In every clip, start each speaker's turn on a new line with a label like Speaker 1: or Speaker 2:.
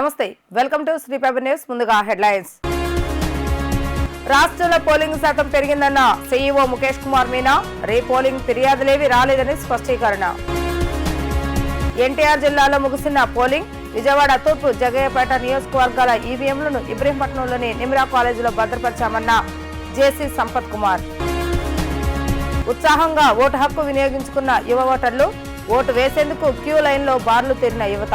Speaker 1: నమస్తే welcome to Sri paper news ముందుగా headlines. రాష్ట్రంలో పోలింగ్ శాతం పెరిగిందన్న సీఈఓ ముఖేష్ కుమార్ మీనా రే పోలింగ్ ఫిర్యాదులేవి రాలేదని స్పష్టీకరణ. ఎన్టీఆర్ జిల్లాలో ముగిసిన పోలింగ్ విజయవాడ తూర్పు జగయ్యపేట నియోజకవర్గాల ఈవీఎంలను ఇబ్రహీంపట్నంలోని నిమ్రా కాలేజీలో భద్రపరిచామన్న జేసీ సంపత్ కుమార్. ఉత్సాహంగా ఓటు హక్కు వినియోగించుకున్న యువ ఓటర్లు ఓటు వేసేందుకు క్యూ లైన్లో బార్లు తీరిన యువత.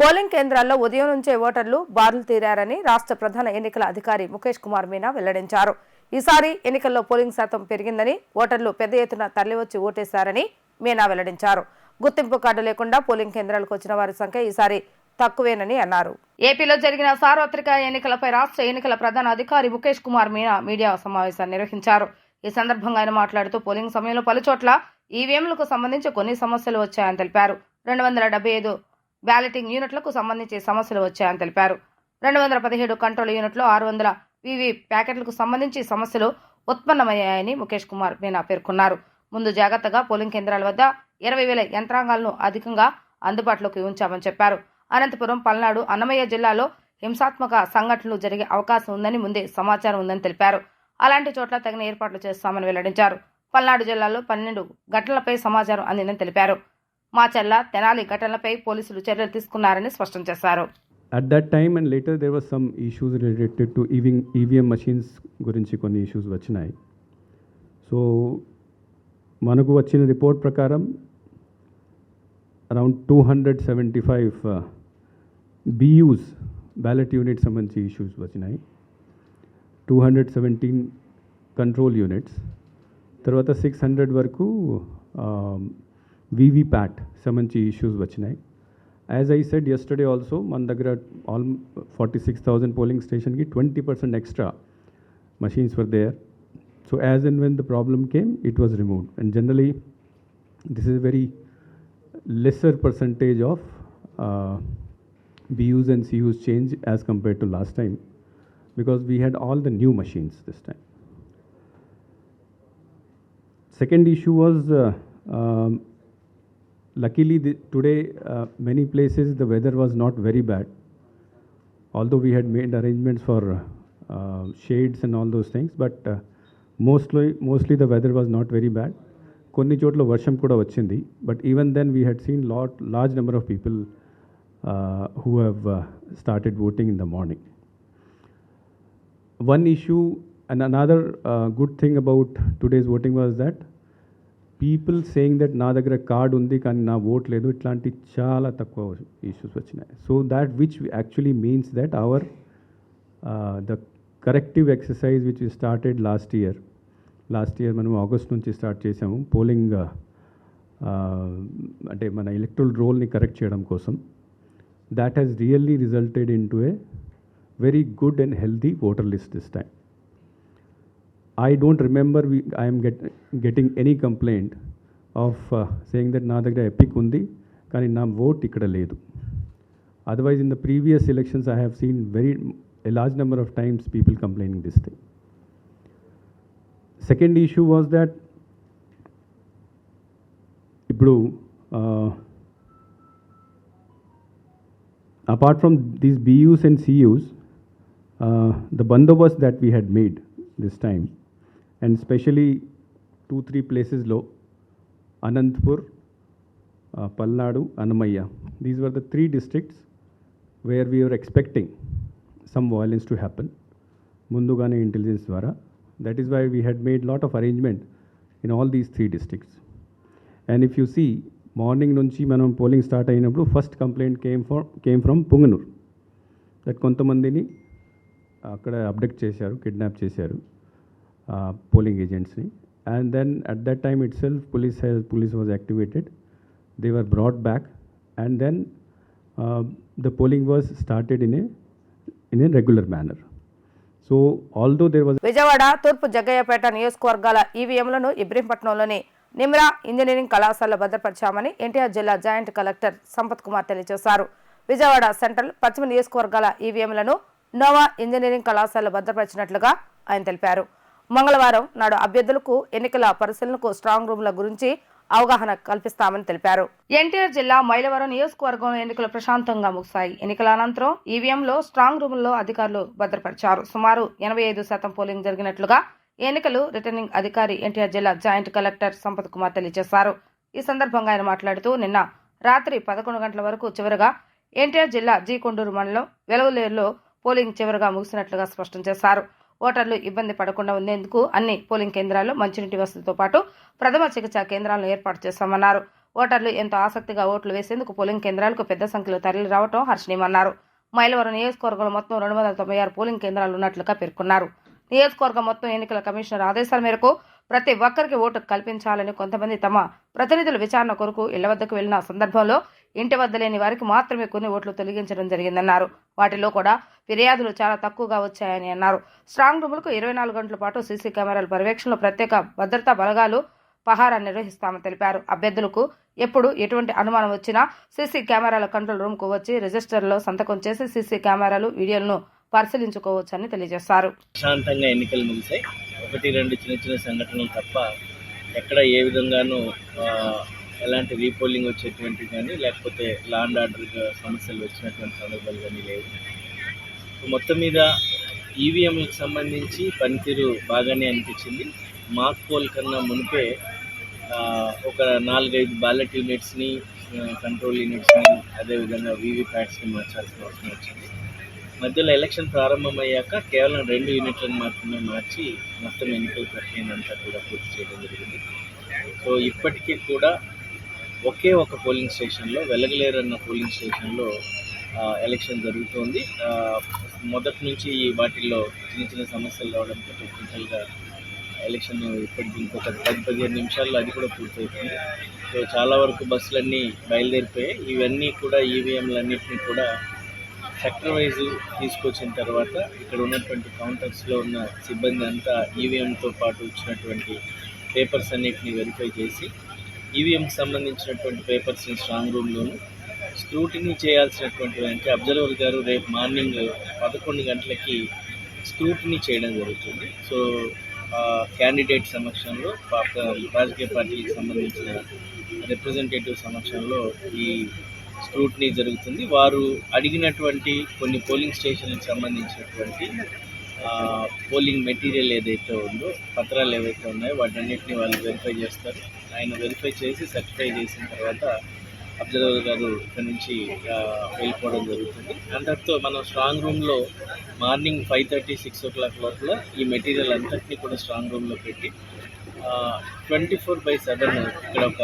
Speaker 1: పోలింగ్ కేంద్రాల్లో ఉదయం నుంచే ఓటర్లు బార్లు తీరారని రాష్ట్ర ప్రధాన ఎన్నికల అధికారి ముఖేష్ కుమార్ మీనా వెల్లడించారు. ఈసారి ఎన్నికల్లో పోలింగ్ శాతం పెరిగిందని ఓటర్లు పెద్ద ఎత్తున తరలివచ్చి ఓటేశారని మీనా వెల్లడించారు. గుర్తింపు కార్డు లేకుండా పోలింగ్ కేంద్రాలకు వచ్చిన వారి సంఖ్య ఈసారి తక్కువేనని అన్నారు. ఏపీలో జరిగిన సార్వత్రిక ఎన్నికలపై రాష్ట్ర ఎన్నికల ప్రధాన అధికారి ముఖేష్ కుమార్ మీనా మీడియా సమావేశాన్ని నిర్వహించారు. ఈ సందర్భంగా ఆయన మాట్లాడుతూ పోలింగ్ సమయంలో పలుచోట్ల ఈవీఎంలకు సంబంధించి కొన్ని సమస్యలు వచ్చాయని తెలిపారు. రెండు వందల డెబ్బై ఐదు బ్యాలెటింగ్ యూనిట్లకు సంబంధించి సమస్యలు వచ్చాయని తెలిపారు. రెండు వందల పదిహేడు కంట్రోల్ యూనిట్లో ఆరు వందల వివి ప్యాకెట్లకు సంబంధించి సమస్యలు ఉత్పన్నమయ్యాయని ముఖేష్ కుమార్ మీనా పేర్కొన్నారు. ముందు జాగ్రత్తగా పోలింగ్ కేంద్రాల వద్ద ఇరవై వేల యంత్రాంగాలను అధికంగా అందుబాటులోకి ఉంచామని చెప్పారు. అనంతపురం పల్నాడు అన్నమయ్య జిల్లాలో హింసాత్మక సంఘటనలు జరిగే అవకాశం ఉందని ముందే సమాచారం ఉందని తెలిపారు. అలాంటి చోట్ల తగిన ఏర్పాట్లు చేస్తామని వెల్లడించారు. పల్నాడు జిల్లాలో పన్నెండు ఘటనలపై సమాచారం అందిందని తెలిపారు. మా చెల్ల తెనాలి ఘటనలపై పోలీసులు చర్యలు తీసుకున్నారని స్పష్టం చేశారు.
Speaker 2: At that time and later there was some issues related to Ewing EVM machines గురించి కొన్ని ఇష్యూస్ వచ్చినాయి. సో మనకు వచ్చిన రిపోర్ట్ ప్రకారం around two hundred seventy five BUs ballot unit సంబంధించి ఇష్యూస్ వచ్చినాయి. Two hundred seventeen control units తర్వాత six hundred వరకు వివిప్యాట్ సంబంధించి ఇష్యూస్ వచ్చినాయి as I said yesterday also మన దగ్గర all forty six thousand polling స్టేషన్కి twenty percent extra machines were there. So as and when the problem came, it was removed. And generally, this is a very lesser percentage of uh, BUs and CUs change as compared to last time because we had all the new machines this time. Second issue was uh, um, luckily the, today uh, many places the weather was not very bad although we had made arrangements for uh, shades and all those things but uh, mostly mostly the weather was not very bad కొన్ని చోట్ల వర్షం కూడా వచ్చింది but even then we had seen lot large number of people who have started voting in the morning one issue and another uh, good thing about today's voting was that people saying that నా దగ్గర card ఉంది కానీ నా vote లేదు ఇట్లాంటి చాలా తక్కువ issues వచ్చినాయి. So that which actually means that our the corrective exercise which started last year last year మనం ఆగస్ట్ నుంచి స్టార్ట్ చేసాము పోలింగ్ అంటే మన ఎలక్ట్రల్ రోల్ని కరెక్ట్ చేయడం కోసం. That has really resulted in to a very good and healthy voter list this time I don't remember we, I am get, getting any complaint of uh, saying that నా దగ్గర epic ఉంది కానీ నా vote ఇక్కడ లేదు otherwise in the previous elections I have seen very a large number of times people complaining this thing second issue was that ఇప్పుడు uh, apart from these BUs and CUs, uh, the bandobast that we had made this time, and especially two, three places low, Anantpur, uh, Palnadu, Annamaya. These were the three districts where we were expecting some violence to happen. Mundugane intelligence ద్వారా That is why we had made lot of arrangement in all these three districts. And if you see morning నుంచి మనం polling start అయినప్పుడు first complaint came for came from Punganur that కొంతమందిని అక్కడ అప్డెక్ట్ చేశారు kidnap చేశారు polling ఏజెంట్స్ని and then at that time itself police police was activated they were brought back and then the polling was started in a in a regular manner so although there was
Speaker 1: Vijayawada తూర్పు జగ్గయ్యపేట నియోజకవర్గాల ఈవీఎంలను ఇబ్రహీంపట్నంలోని Nimra engineering కళాశాలలో భద్రపరిచామని ఎన్టీఆర్ జిల్లా joint collector Sampath Kumar తెలియజేశారు. Vijayawada central పశ్చిమ నియోజకవర్గాల ఈవీఎంలను Noah engineering కళాశాలలో భద్రపరిచినట్లుగా ఆయన తెలిపారు. మంగళవారం నాడు అభ్యర్థులకు ఎన్నికల పరిశీలనకు స్ట్రాంగ్ రూమ్ల గురించి అవగాహన కల్పిస్తామని తెలిపారు. ఎన్టీఆర్ జిల్లా మైలవరం నియోజకవర్గం ఎన్నికలు ప్రశాంతంగా ముగిశాయి. ఎన్నికల అనంతరం ఈవీఎంలో స్ట్రాంగ్ రూముల్లో అధికారులు భద్రపరిచారు. సుమారు ఎనభై ఐదు శాతం పోలింగ్ జరిగినట్లుగా ఎన్నికలు రిటర్నింగ్ అధికారి ఎన్టీఆర్ జిల్లా జాయింట్ కలెక్టర్ సంపత్ కుమార్ తెలియజేశారు. ఈ సందర్భంగా ఆయన మాట్లాడుతూ నిన్న రాత్రి పదకొండు గంటల వరకు చివరగా ఎన్టీఆర్ జిల్లా జీ కొండూరు మండలం వెలగులేరులో పోలింగ్ చివరగా ముగిసినట్లుగా స్పష్టం చేశారు. ఓటర్లు ఇబ్బంది పడకుండా ఉండేందుకు అన్ని పోలింగ్ కేంద్రాల్లో మంచినీటి వసతితో పాటు ప్రథమ చికిత్స కేంద్రాలను ఏర్పాటు చేస్తామన్నారు. ఓటర్లు ఎంతో ఆసక్తిగా ఓట్లు వేసేందుకు పోలింగ్ కేంద్రాలకు పెద్ద సంఖ్యలో తరలి రావడం హర్షణీయమన్నారు. మైలవరం నియోజకవర్గంలో మొత్తం రెండు వందల తొంభై ఆరు పోలింగ్ కేంద్రాలు ఉన్నట్లుగా పేర్కొన్నారు. నియోజకవర్గం మొత్తం ఎన్నికల కమిషనర్ ఆదేశాల మేరకు ప్రతి ఒక్కరికి ఓటు కల్పించాలని కొంతమంది తమ ప్రతినిధుల విచారణ కొరకు ఇళ్ళ వద్దకు వెళ్ళిన సందర్భంలో ఇంటి వద్ద లేని వారికి మాత్రమే కొన్ని ఓట్లు తొలగించడం జరిగిందన్నారు. వాటిలో కూడా ఫిర్యాదులు చాలా తక్కువగా వచ్చాయని అన్నారు. స్ట్రాంగ్ రూములకు ఇరవై నాలుగు గంటల పాటు సీసీ కెమెరాల పర్యవేక్షణలో ప్రత్యేక భద్రతా బలగాలు పహారా నిర్వహిస్తామని తెలిపారు. అభ్యర్థులకు ఎప్పుడు ఎటువంటి అనుమానం వచ్చినా సీసీ కెమెరాల కంట్రోల్ రూమ్కు వచ్చి రిజిస్టర్లో సంతకం చేసి సీసీ కెమెరాలు వీడియోలను పరిశీలించుకోవచ్చని తెలియజేశారు.
Speaker 3: ప్రశాంతంగా ఎన్నికలు ముగిశాయి. ఒకటి రెండు చిన్న చిన్న సంఘటనలు తప్ప ఎక్కడ ఏ విధంగానూ ఎలాంటి రీపోలింగ్ వచ్చేటువంటి కానీ లేకపోతే లాండ్ ఆర్డర్ సమస్యలు వచ్చినటువంటి సందర్భాలు కానీ లేవు. మొత్తం మీద ఈవీఎంలకు సంబంధించి పనితీరు బాగానే అనిపించింది. మాక్ పోల్ కన్నా మునిపే ఒక నాలుగైదు బ్యాలెట్ యూనిట్స్ని కంట్రోల్ యూనిట్స్ని అదేవిధంగా వీవీప్యాట్స్ని మార్చాల్సిన అవసరం వచ్చింది. మధ్యలో ఎలక్షన్ ప్రారంభమయ్యాక కేవలం రెండు యూనిట్లను మాత్రమే మార్చి మొత్తం ఎన్నికల ప్రక్రియనంతా కూడా పూర్తి చేయడం జరిగింది. సో ఇప్పటికీ కూడా ఒకే ఒక పోలింగ్ స్టేషన్లో వెలగలేరు అన్న పోలింగ్ స్టేషన్లో ఎలక్షన్ జరుగుతోంది. మొదటి నుంచి వాటిల్లో చిన్న చిన్న సమస్యలు రావడంతో టెక్నికల్గా ఎలక్షన్ ఇప్పటికి ఇంకొక పది పదిహేను నిమిషాల్లో అది కూడా పూర్తవుతుంది సో చాలా వరకు బస్సులన్నీ బయలుదేరిపోయాయి. ఇవన్నీ కూడా ఈవీఎంలన్నింటినీ కూడా సెక్టర్ వైజ్ తీసుకొచ్చిన తర్వాత ఇక్కడ ఉన్నటువంటి కౌంటర్స్లో ఉన్న సిబ్బంది అంతా ఈవీఎంతో పాటు ఇచ్చినటువంటి పేపర్స్ అన్నిటిని వెరిఫై చేసి ఈవీఎంకి సంబంధించినటువంటి పేపర్స్ని స్ట్రాంగ్ రూమ్లోను స్క్రూటినీ చేయాల్సినటువంటి అంటే అబ్జర్వర్ గారు రేపు మార్నింగ్ పదకొండు గంటలకి స్క్రూటినీ చేయడం జరుగుతుంది. సో క్యాండిడేట్ సమక్షంలో రాజకీయ పార్టీకి సంబంధించిన రిప్రజెంటేటివ్ సమక్షంలో ఈ స్క్రూటినీ జరుగుతుంది. వారు అడిగినటువంటి కొన్ని పోలింగ్ స్టేషన్లకు సంబంధించినటువంటి పోలింగ్ మెటీరియల్ ఏదైతే ఉందో పత్రాలు ఏవైతే ఉన్నాయో వాటన్నిటిని వాళ్ళు వెరిఫై చేస్తారు. ఆయన వెరిఫై చేసి సర్టిఫై చేసిన తర్వాత అబ్జర్వర్ గారు ఇక్కడ నుంచి వెళ్ళిపోవడం జరుగుతుంది. అంతటితో మనం స్ట్రాంగ్ రూమ్లో morning five thirty six o'clock లోపల ఈ మెటీరియల్ అంతటినీ కూడా స్ట్రాంగ్ రూమ్లో పెట్టి ట్వంటీ ఫోర్ బై సెవెన్ ఇక్కడ ఒక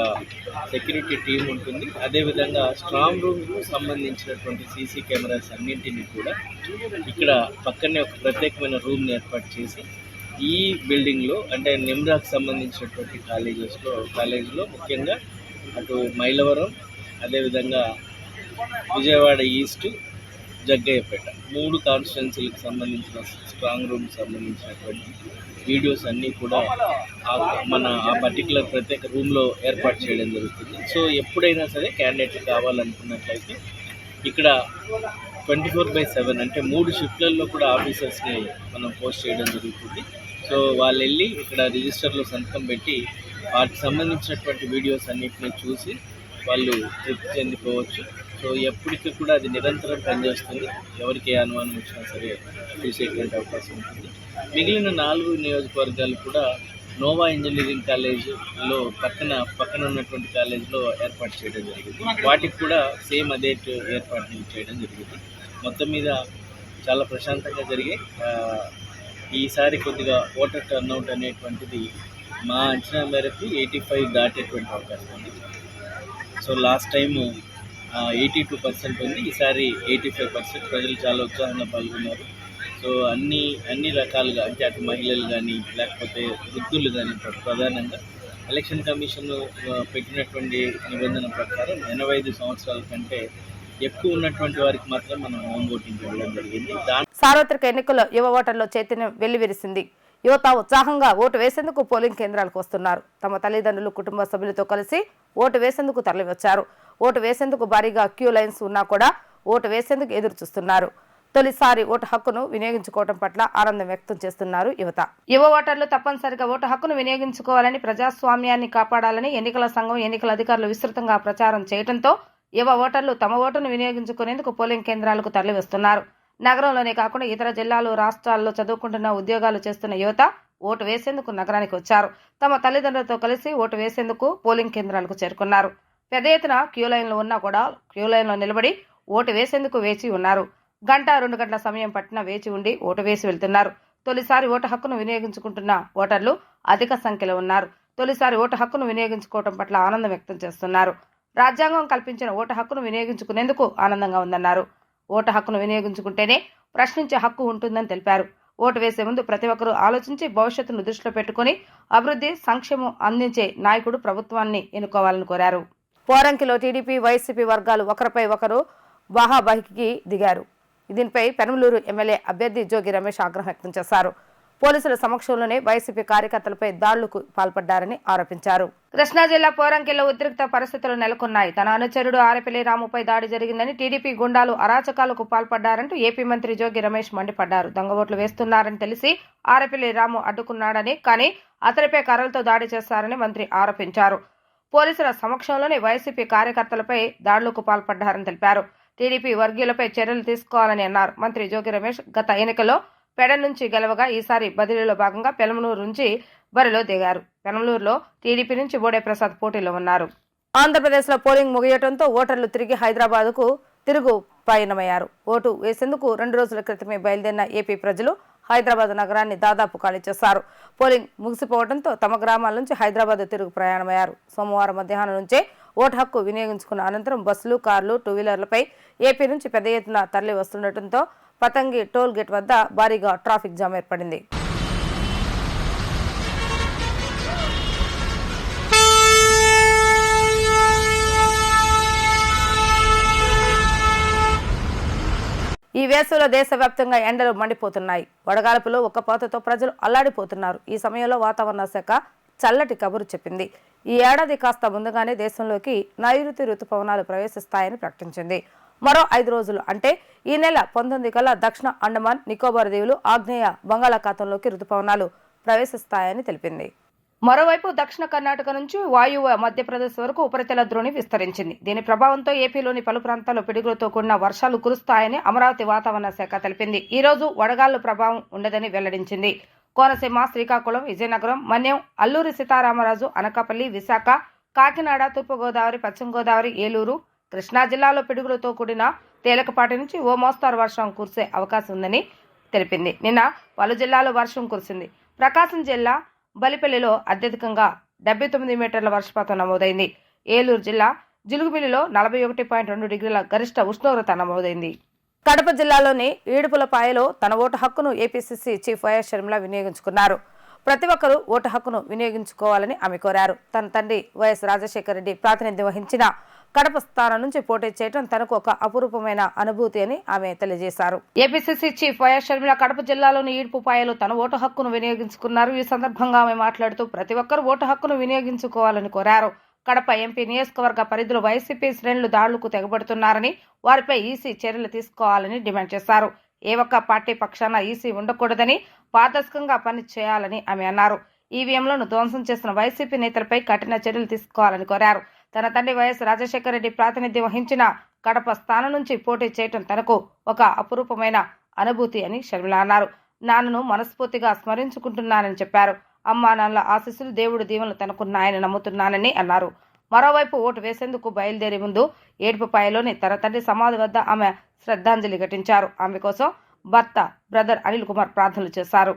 Speaker 3: సెక్యూరిటీ టీం ఉంటుంది. అదేవిధంగా స్ట్రాంగ్ రూమ్కు సంబంధించినటువంటి సీసీ కెమెరాస్ అన్నింటినీ కూడా ఇక్కడ పక్కనే ఒక ప్రత్యేకమైన రూమ్ని ఏర్పాటు చేసి ఈ బిల్డింగ్లో అంటే నిమ్రాకు సంబంధించినటువంటి కాలేజెస్లో కాలేజీలో ముఖ్యంగా అటు మైలవరం అదేవిధంగా విజయవాడ ఈస్ట్ జగ్గయ్యపేట. మూడు కాన్స్టిట్యున్సీలకు సంబంధించిన స్ట్రాంగ్ రూమ్ సంబంధించినటువంటి వీడియోస్ అన్నీ కూడా మన ఆ పర్టికులర్ ప్రత్యేక రూమ్లో ఏర్పాటు చేయడం జరుగుతుంది. సో ఎప్పుడైనా సరే క్యాండిడేట్లు కావాలనుకున్నట్లయితే ఇక్కడ ట్వంటీ ఫోర్ బై సెవెన్ అంటే మూడు షిఫ్ట్లలో కూడా ఆఫీసర్స్ని మనం పోస్ట్ చేయడం జరుగుతుంది. సో వాళ్ళు వెళ్ళి ఇక్కడ రిజిస్టర్లో సంతకం పెట్టి వాటికి సంబంధించినటువంటి వీడియోస్ అన్నిటిని చూసి వాళ్ళు తృప్తి చెందిపోవచ్చు. సో ఎప్పటికీ కూడా అది నిరంతరం పనిచేస్తుంది. ఎవరికి ఏ అనుమానం వచ్చినా సరే తీసేటువంటి అవకాశం ఉంటుంది. మిగిలిన నాలుగు నియోజకవర్గాలు కూడా నోవా ఇంజనీరింగ్ కాలేజ్లో పక్కన పక్కన ఉన్నటువంటి కాలేజ్లో ఏర్పాటు చేయడం జరిగింది. వాటికి కూడా సేమ్ అదే ఏర్పాటు చేయడం జరిగింది. మొత్తం మీద చాలా ప్రశాంతంగా జరిగే ఈసారి కొద్దిగా ఓటర్ టర్న్అవుట్ అనేటువంటిది మా అంచనా మేరకు ఎయిటీ ఫైవ్ దాటేటువంటి అవకాశం ఉంది. So last time eighty two percent ఉంది. ఈసారి ఎయిటీ ఫైవ్ పర్సెంట్ ప్రజలు చాలా ఉత్సాహంగా పాల్గొన్నారు. సో అన్ని అన్ని రకాలుగా అంటే అటు మహిళలు కానీ లేకపోతే వృద్ధులు కానీ ప్రధానంగా. ఎలక్షన్ కమిషన్ పెట్టినటువంటి నిబంధన ప్రకారం ఎనభై ఐదు సంవత్సరాల కంటే ఎక్కువ ఉన్నటువంటి వారికి మాత్రం మనం హోమ్ ఓటింగ్ ఇవ్వడం జరిగింది.
Speaker 1: సార్వత్రిక ఎన్నికల్లో యువ ఓటర్లో చైతన్యం వెల్లివిరిసింది. యువత ఉత్సాహంగా ఓటు వేసేందుకు పోలింగ్ కేంద్రాలకు వస్తున్నారు. తమ తల్లిదండ్రులు కుటుంబ సభ్యులతో కలిసి ఓటు వేసేందుకు తరలివచ్చారు. ఓటు వేసేందుకు భారీగా క్యూ లైన్స్ ఉన్నా కూడా ఓటు వేసేందుకు ఎదురు చూస్తున్నారు తొలిసారి ఓటు హక్కును వినియోగించుకోవడం పట్ల ఆనందం వ్యక్తం చేస్తున్నారు యువత. యువ ఓటర్లు తప్పనిసరిగా ఓటు హక్కును వినియోగించుకోవాలని ప్రజాస్వామ్యాన్ని కాపాడాలని ఎన్నికల సంఘం ఎన్నికల అధికారులు విస్తృతంగా ప్రచారం చేయడంతో యువ ఓటర్లు తమ ఓటును వినియోగించుకునేందుకు పోలింగ్ కేంద్రాలకు తరలివస్తున్నారు. నగరంలోనే కాకుండా ఇతర జిల్లాలు రాష్ట్రాల్లో చదువుకుంటున్న ఉద్యోగాలు చేస్తున్న యువత ఓటు వేసేందుకు నగరానికి వచ్చారు. తమ తల్లిదండ్రులతో కలిసి ఓటు వేసేందుకు పోలింగ్ కేంద్రాలకు చేరుకున్నారు. పెద్ద ఎత్తున క్యూ లైన్లో ఉన్నా కూడా క్యూ లైన్లో నిలబడి ఓటు వేసేందుకు వేచి ఉన్నారు. గంట రెండు గంటల సమయం పట్టిన వేచి ఉండి ఓటు వేసి వెళ్తున్నారు. తొలిసారి ఓటు హక్కును వినియోగించుకుంటున్న ఓటర్లు అధిక సంఖ్యలో ఉన్నారు. తొలిసారి ఓటు హక్కును వినియోగించుకోవడం పట్ల ఆనందం వ్యక్తం చేస్తున్నారు. రాజ్యాంగం కల్పించిన ఓటు హక్కును వినియోగించుకునేందుకు ఆనందంగా ఉందన్నారు. ఓటు హక్కును వినియోగించుకుంటేనే ప్రశ్నించే హక్కు ఉంటుందని తెలిపారు. ఓటు వేసే ముందు ప్రతి ఒక్కరూ ఆలోచించి భవిష్యత్తును దృష్టిలో పెట్టుకుని అభివృద్ధి సంక్షేమం అందించే నాయకుడు ప్రభుత్వాన్ని ఎన్నుకోవాలని కోరారు. పోరంకిలో టీడీపీ వైసీపీ వర్గాలు ఒకరిపై ఒకరు బాహాబాహికి దిగారు. దీనిపై పెనమలూరు ఎమ్మెల్యే అభ్యర్థి జోగి రమేష్ ఆగ్రహం వ్యక్తం చేశారు. పోలీసుల సమక్షంలోనే వైసీపీ కార్యకర్తలపై దాడులకు పాల్పడ్డారని ఆరోపించారు. కృష్ణా జిల్లా పోరంకిలో ఉద్రిక్త పరిస్థితులు నెలకొన్నాయి. తన అనుచరుడు ఆరపల్లి రాముపై దాడి జరిగిందని టీడీపీ గుండాలు అరాచకాలకు పాల్పడ్డారంటూ ఏపీ మంత్రి జోగి రమేష్ మండిపడ్డారు. దొంగ ఓట్లు వేస్తున్నారని తెలిసి ఆరపల్లి రాము అడ్డుకున్నాడని కానీ అతనిపై కర్రలతో దాడి చేశారని మంత్రి ఆరోపించారు. పోలీసుల సమక్షంలోనే వైసీపీ కార్యకర్తలపై దాడులకు పాల్పడ్డారని తెలిపారు. టీడీపీ వర్గీయులపై చర్యలు తీసుకోవాలని అన్నారు. మంత్రి జోగి రమేష్ గత ఎన్నికల్లో పెడ నుంచి గెలవగా ఈసారి బదిలీలో భాగంగా పెనమలూరు నుంచి బరిలో దిగారు. పెనమలూరులో టీడీపీ నుంచి బోడే ప్రసాద్ పోటీలో ఉన్నారు. ఆంధ్రప్రదేశ్లో పోలింగ్ ముగియటంతో ఓటర్లు తిరిగి హైదరాబాద్కు తిరుగు పయనమయ్యారు. ఓటు వేసేందుకు రెండు రోజుల క్రితమే బయలుదేరిన ఏపీ ప్రజలు హైదరాబాద్ నగరాన్ని దాదాపు ఖాళీ చేశారు. పోలింగ్ ముగిసిపోవడంతో తమ గ్రామాల నుంచి హైదరాబాద్ తిరుగు ప్రయాణమయ్యారు. సోమవారం మధ్యాహ్నం నుంచే ఓటు హక్కు వినియోగించుకున్న అనంతరం బస్సులు కార్లు టూ వీలర్లపై ఏపీ నుంచి పెద్ద ఎత్తున తరలి వస్తుండటంతో పతంగి టోల్ గేట్ వద్ద భారీగా ట్రాఫిక్ జామ్ ఏర్పడింది. వేసవిలో దేశవ్యాప్తంగా ఎండలు మండిపోతున్నాయి. వడగాల్పులో ఒక్కపోతతో ప్రజలు అల్లాడిపోతున్నారు. ఈ సమయంలో వాతావరణ శాఖ చల్లటి కబురు చెప్పింది. ఈ ఏడాది కాస్త ముందుగానే దేశంలోకి నైరుతి రుతుపవనాలు ప్రవేశిస్తాయని ప్రకటించింది. మరో ఐదు రోజులు అంటే ఈ నెల పంతొమ్మిది కల్లా దక్షిణ అండమాన్ నికోబార్ దీవులు ఆగ్నేయ బంగాళాఖాతంలోకి ఋతుపవనాలు ప్రవేశిస్తాయని తెలిపింది. మరోవైపు దక్షిణ కర్ణాటక నుంచి వాయువ్య మధ్యప్రదేశ్ వరకు ఉపరితల ద్రోణి విస్తరించింది. దీని ప్రభావంతో ఏపీలోని పలు ప్రాంతాల్లో పిడుగులతో కూడిన వర్షాలు కురుస్తాయని అమరావతి వాతావరణ శాఖ తెలిపింది. ఈ రోజు వడగాళ్ళ ప్రభావం ఉండదని వెల్లడించింది. కోనసీమ శ్రీకాకుళం విజయనగరం మన్యం అల్లూరి సీతారామరాజు అనకాపల్లి విశాఖ కాకినాడ తూర్పుగోదావరి పశ్చిమ గోదావరి ఏలూరు కృష్ణా జిల్లాలో పిడుగులతో కూడిన తేలికపాటి నుంచి ఓ మోస్తారు వర్షం కురిసే అవకాశం ఉందని తెలిపింది. నిన్న పలు జిల్లాలో వర్షం కురిసింది. ప్రకాశం జిల్లా బలిపల్లిలో అత్యధికంగా డెబ్బై తొమ్మిది మీటర్ల వర్షపాతం నమోదైంది. ఏలూరు జిల్లా జిలుగుమిల్లిలో నలభై ఒకటి పాయింట్ రెండు డిగ్రీల గరిష్ట ఉష్ణోగ్రత నమోదైంది. కడప జిల్లాలోని ఈడుపులపాయలో తన ఓటు హక్కును ఏపీసీసీ చీఫ్ వైఎస్ షర్మిల వినియోగించుకున్నారు. ప్రతి ఒక్కరూ ఓటు హక్కును వినియోగించుకోవాలని ఆమె కోరారు. తన తండ్రి వైఎస్ రాజశేఖర రెడ్డి ప్రాతినిధ్యం వహించిన కడప స్థానం నుంచి పోటీ చేయడం తనకు ఒక అపురూపమైన అనుభూతి అని ఆమె తెలియజేశారు. APCC chief YS Sharmila Kadapa జిల్లాలోని ఈడ్పుపాయలు తన ఓటు హక్కును వినియోగించుకున్నారు. ఈ సందర్భంగా ఆమె మాట్లాడుతూ ప్రతి ఒక్కరూ ఓటు హక్కును వినియోగించుకోవాలని కోరారు. కడప ఎంపీ నియోజకవర్గ పరిధిలో వైసీపీ శ్రేణులు దాడులకు తెగబడుతున్నారని వారిపై ఈసీ చర్యలు తీసుకోవాలని డిమాండ్ చేశారు. ఏ ఒక్క పార్టీ పక్షాన ఈసీ ఉండకూడదని పారదర్శకంగా పని చేయాలని ఆమె అన్నారు. ఈవీఎంలను ధ్వంసం చేసిన వైసీపీ నేతలపై కఠిన చర్యలు తీసుకోవాలని కోరారు. తన తండ్రి వైఎస్ రాజశేఖర రెడ్డి ప్రాతినిధ్యం వహించిన కడప స్థానం నుంచి పోటీ చేయటం తనకు ఒక అపురూపమైన అనుభూతి అని షర్మిల అన్నారు. నాన్నను మనస్ఫూర్తిగా స్మరించుకుంటున్నానని చెప్పారు. అమ్మా నాన్నల ఆశీస్సులు దేవుడి దీవెనలు తనకున్నాయని నమ్ముతున్నానని అన్నారు. మరోవైపు ఓటు వేసేందుకు బయలుదేరే ముందు ఏడుపుపాయలోని తన తండ్రి సమాధి వద్ద ఆమె శ్రద్ధాంజలి ఘటించారు. ఆమె కోసం భర్త బ్రదర్ అనిల్ కుమార్ ప్రార్థనలు చేశారు.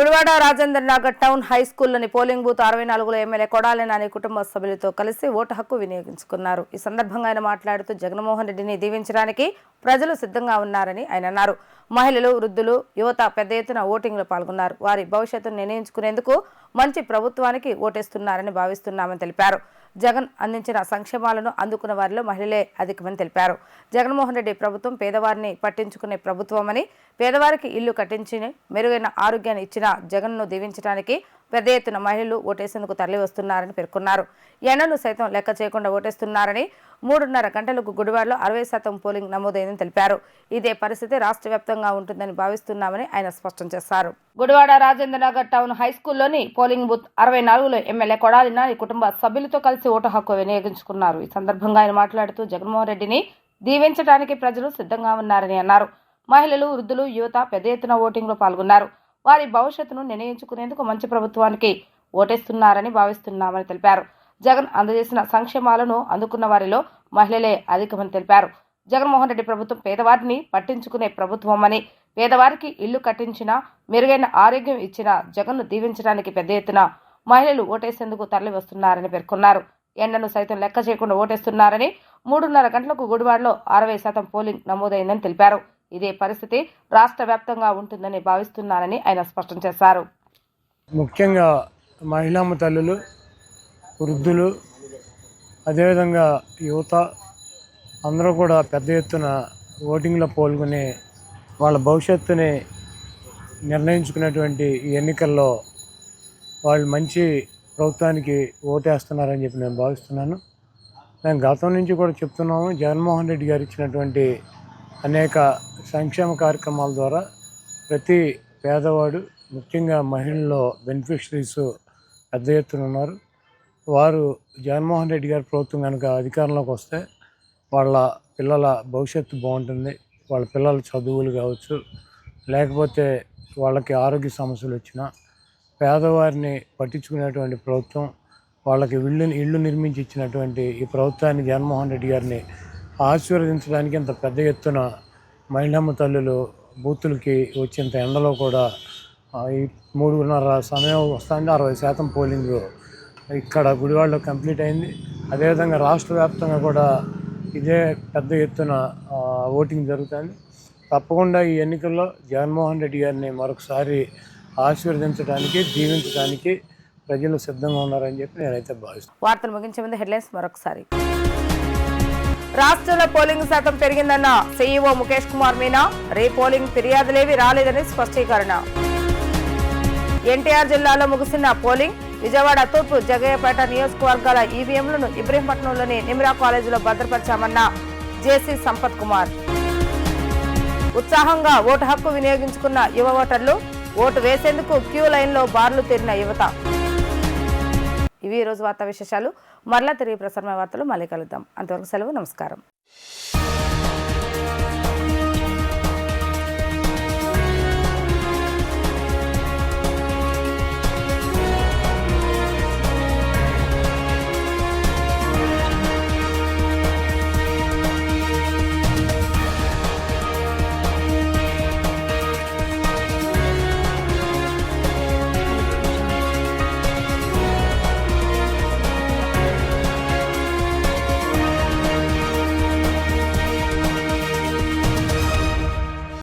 Speaker 1: పులివాడ రాజేంద్ర నగర్ టౌన్ హై స్కూల్లోని పోలింగ్ బూత్ అరవై నాలుగులో ఎమ్మెల్యే కొడాలి నాని కుటుంబ సభ్యులతో కలిసి ఓటు హక్కు వినియోగించుకున్నారు. ఈ సందర్భంగా ఆయన మాట్లాడుతూ జగన్మోహన్ రెడ్డిని దీవించడానికి ప్రజలు సిద్ధంగా ఉన్నారని ఆయన అన్నారు. మహిళలు వృద్ధులు యువత పెద్ద ఎత్తున ఓటింగ్లో పాల్గొన్నారు. వారి భవిష్యత్తును నిర్ణయించుకునేందుకు మంచి ప్రభుత్వానికి ఓటేస్తున్నారని భావిస్తున్నామని తెలిపారు. జగన్ అందించిన సంక్షేమాలను అందుకున్న వారిలో మహిళలే అధికమని తెలిపారు. జగన్మోహన్ రెడ్డి ప్రభుత్వం పేదవారిని పట్టించుకునే ప్రభుత్వమని పేదవారికి ఇల్లు కట్టించి మెరుగైన ఆరోగ్యాన్ని ఇచ్చిన జగన్ను దీవించడానికి పెద్ద ఎత్తున మహిళలు ఓటేసేందుకు తరలి వస్తున్నారని పేర్కొన్నారు. ఎండను సైతం లెక్క చేయకుండా ఓటేస్తున్నారని మూడున్నర గంటలకు గుడివాడలో అరవై శాతం పోలింగ్ నమోదైందని తెలిపారు. ఇదే పరిస్థితి రాష్ట్ర వ్యాప్తంగా ఉంటుందని భావిస్తున్నామని ఆయన స్పష్టం చేశారు. గుడివాడ రాజేంద్రనగర్ టౌన్ హై స్కూల్లోని పోలింగ్ బూత్ అరవై నాలుగులో ఎమ్మెల్యే కొడాలి నాని కుటుంబ సభ్యులతో కలిసి ఓటు హక్కు వినియోగించుకున్నారు. ఈ సందర్భంగా ఆయన మాట్లాడుతూ జగన్మోహన్ రెడ్డిని దీవించడానికి ప్రజలు సిద్ధంగా ఉన్నారని అన్నారు. మహిళలు వృద్ధులు యువత పెద్ద ఎత్తున ఓటింగ్లో పాల్గొన్నారు. వారి భవిష్యత్తును నిర్ణయించుకునేందుకు మంచి ప్రభుత్వానికి ఓటేస్తున్నారని భావిస్తున్నామని తెలిపారు. జగన్ అందజేసిన సంక్షేమాలను అందుకున్న వారిలో మహిళలే అధికమని తెలిపారు. జగన్మోహన్ రెడ్డి ప్రభుత్వం పేదవారిని పట్టించుకునే ప్రభుత్వమని పేదవారికి ఇల్లు కట్టించిన మెరుగైన ఆరోగ్యం ఇచ్చిన జగన్ను దీవించడానికి పెద్ద ఎత్తున మహిళలు ఓటేసేందుకు తరలి వస్తున్నారని పేర్కొన్నారు. ఎండను సైతం లెక్క చేయకుండా ఓటేస్తున్నారని మూడున్నర గంటలకు గుడివాడలో అరవై శాతం పోలింగ్ నమోదైందని తెలిపారు. ఇదే పరిస్థితి రాష్ట్ర వ్యాప్తంగా ఉంటుందని భావిస్తున్నారని ఆయన స్పష్టం చేశారు.
Speaker 4: ముఖ్యంగా మహిళా తల్లులు వృద్ధులు అదేవిధంగా యువత అందరూ కూడా పెద్ద ఎత్తున ఓటింగ్లో పాల్గొని వాళ్ళ భవిష్యత్తుని నిర్ణయించుకునేటువంటి ఈ ఎన్నికల్లో వాళ్ళు మంచి ప్రభుత్వానికి ఓటేస్తున్నారని చెప్పి నేను భావిస్తున్నాను. మేము గతం నుంచి కూడా చెప్తున్నాము జగన్మోహన్ రెడ్డి గారు ఇచ్చినటువంటి అనేక సంక్షేమ కార్యక్రమాల ద్వారా ప్రతి పేదవాడు ముఖ్యంగా మహిళల్లో బెనిఫిషరీస్ పెద్ద ఎత్తున ఉన్నారు. వారు జగన్మోహన్ రెడ్డి గారి ప్రభుత్వం కనుక అధికారంలోకి వస్తే వాళ్ళ పిల్లల భవిష్యత్తు బాగుంటుంది. వాళ్ళ పిల్లల చదువులు కావచ్చు లేకపోతే వాళ్ళకి ఆరోగ్య సమస్యలు వచ్చినా పేదవారిని పట్టించుకునేటువంటి ప్రభుత్వం వాళ్ళకి ఇళ్ళు ఇళ్ళు నిర్మించి ఇచ్చినటువంటి ఈ ప్రభుత్వాన్ని జగన్మోహన్ రెడ్డి గారిని ఆశీర్వదించడానికి ఇంత పెద్ద ఎత్తున మహిళమ్మ తల్లులు బూతులకి వచ్చేంత ఎండలో కూడా ఈ మూడున్నర సమయం వస్తుంది అరవై శాతం పోలింగ్ ఇక్కడ గుడివాడలో కంప్లీట్ అయింది. అదేవిధంగా రాష్ట్ర వ్యాప్తంగా కూడా ఇదే పెద్ద ఎత్తున ఓటింగ్ జరుగుతుంది. తప్పకుండా ఈ ఎన్నికల్లో జగన్మోహన్ రెడ్డి గారిని మరొకసారి ఆశీర్వదించడానికి దీవించడానికి ప్రజలు సిద్ధంగా ఉన్నారని చెప్పి నేనైతే భావిస్తున్నాను
Speaker 1: వార్తలు ముగించే ముందు హెడ్లైన్స్ మరొకసారి. రాష్ట్రంలో పోలింగ్ శాతం పెరిగిందన్న సీఈఓ ముఖేష్ కుమార్ మీనా రీపోలింగ్ ఫిర్యాదులేవి రాలేదని స్పష్టీకరణ. ఎన్టీఆర్ జిల్లాలో ముగిసిన పోలింగ్ విజయవాడ తూర్పు జగయ్యపేట నియోజకవర్గాల ఈవీఎంలను ఇబ్రహీంపట్నంలోని నిమ్రా కాలేజీలో భద్రపరిచామన్న జేసీ సంపత్ కుమార్. ఉత్సాహంగా ఓటు హక్కు వినియోగించుకున్న యువ ఓటర్లు ఓటు వేసేందుకు క్యూ లైన్లో బార్లు తీరిన యువత. ఇవి రోజు వార్తా విశేషాలు. మరలా తిరిగి ప్రసారమైన వార్తలు మళ్ళీ కలుద్దాం. అంతవరకు సెలవు నమస్కారం.